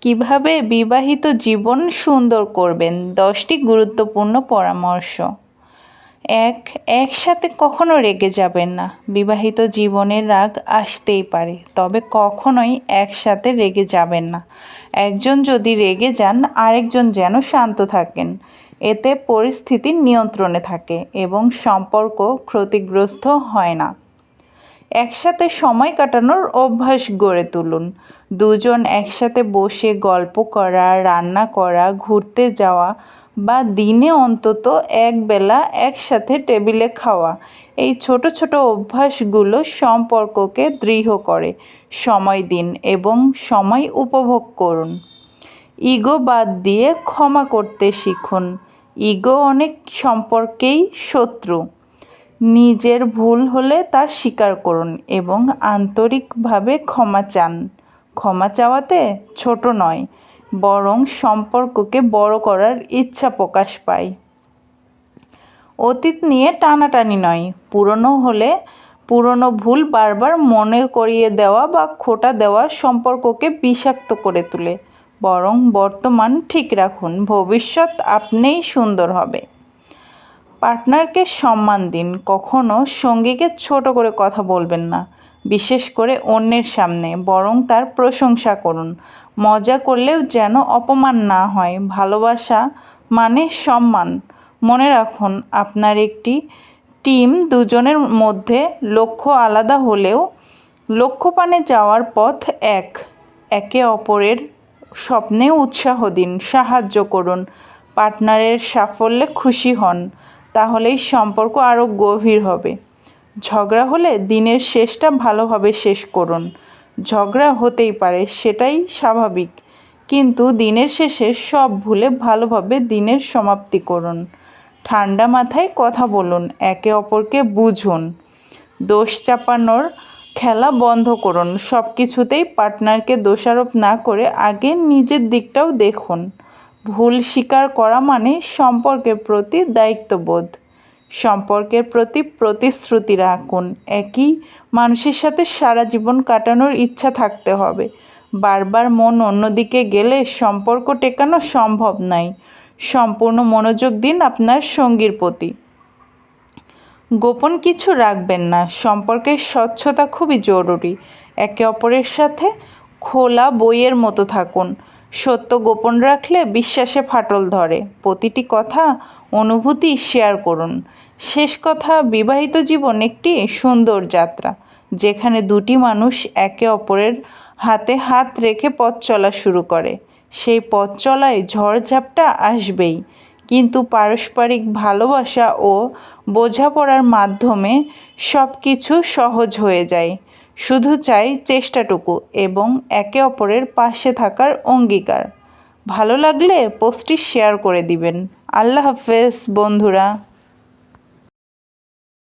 কীভাবে বিবাহিত জীবন সুন্দর করবেন? দশটি গুরুত্বপূর্ণ পরামর্শ। এক, একসাথে কখনো রেগে যাবেন না। বিবাহিত জীবনের রাগ আসতেই পারে, তবে কখনোই একসাথে রেগে যাবেন না। একজন যদি রেগে যান, আরেকজন যেন শান্ত থাকেন। এতে পরিস্থিতি নিয়ন্ত্রণে থাকে এবং সম্পর্ক ক্ষতিগ্রস্ত হয় না। একসাথে সময় কাটানোর অভ্যাস গড়ে তুলুন। দুজন একসাথে বসে গল্প করা, রান্না করা, ঘুরতে যাওয়া বা দিনে অন্তত একবেলা একসাথে টেবিলে খাওয়া। এই ছোট ছোট অভ্যাসগুলো সম্পর্ককে দৃঢ় করে। সময় দিন এবং সময় উপভোগ করুন। ইগো বাদ দিয়ে ক্ষমা করতে শিখুন। ইগো অনেক সম্পর্কেই শত্রু। নিজের ভুল হলে তা স্বীকার করুন এবং আন্তরিকভাবে ক্ষমা চান। ক্ষমা চাওয়াতে ছোট নয়, বরং সম্পর্ককে বড় করার ইচ্ছা প্রকাশ পায়। অতীত নিয়ে টানাটানি নয়, পুরনো হলে পুরনো ভুল বারবার মনে করিয়ে দেওয়া বা খোটা দেওয়া সম্পর্ককে বিষাক্ত করে তোলে। বরং বর্তমান ঠিক রাখুন, ভবিষ্যৎ আপনিই সুন্দর হবে। পার্টনারকে সম্মান দিন, কখনো সঙ্গীকে ছোট করে কথা বলবেন না, বিশেষ করে অন্যের সামনে, বরং তার প্রশংসা করুন। মজা করলেও যেন অপমান না হয়। ভালোবাসা মানে সম্মান। মনে রাখুন, আপনার একটি টিম দুজনের মধ্যে লক্ষ্য আলাদা হলেও লক্ষ্যপানে যাওয়ার পথ এক। একে অপরের স্বপ্নে উৎসাহ দিন, সাহায্য করুন। পার্টনারের সাফল্যে খুশি হন। তাহলেই সম্পর্ক আরও গভীর হবে। ঝগড়া হলে দিনের শেষটা ভালোভাবে শেষ করুন। ঝগড়া হতেই পারে, সেটাই স্বাভাবিক। কিন্তু দিনের শেষে সব ভুলে ভালোভাবে দিনের সমাপ্তি করুন। ঠান্ডা মাথায় কথা বলুন, একে অপরকে বুঝুন। দোষ চাপানোর খেলা বন্ধ করুন সব কিছুতেই পার্টনারকে দোষারোপ না করে আগে নিজের দিকটাও দেখুন। ভুল স্বীকার করা মানে সম্পর্কের প্রতি দায়িত্ববোধ। সম্পর্কের প্রতি প্রতিশ্রুতি রাখুন। একই মানুষের সাথে সারা জীবন কাটানোর ইচ্ছা থাকতে হবে। বারবার মন অন্যদিকে গেলে সম্পর্ক টেকানো সম্ভব নাই। সম্পূর্ণ মনোযোগ দিন আপনার সঙ্গীর প্রতি। গোপন কিছু রাখবেন না। সম্পর্কের স্বচ্ছতা খুবই জরুরি। একে অপরের সাথে খোলা বইয়ের মতো থাকুন। সত্য গোপন রাখলে বিশ্বাসে ফাটল ধরে। প্রতিটি কথা, অনুভূতি শেয়ার করুন। শেষ কথা, বিবাহিত জীবন একটি সুন্দর যাত্রা, যেখানে দুটি মানুষ একে অপরের হাতে হাত রেখে পথ চলা শুরু করে। সেই পথ চলায় ঝড়ঝাপটা আসবেই, কিন্তু পারস্পরিক ভালোবাসা ও বোঝাপড়ার মাধ্যমে সব কিছু সহজ হয়ে যায়। শুধু চাই চেষ্টাটুকু এবং একে অপরের পাশে থাকার অঙ্গীকার। ভালো লাগলে পোস্টটি শেয়ার করে দিবেন। আল্লাহ হাফেজ, বন্ধুরা।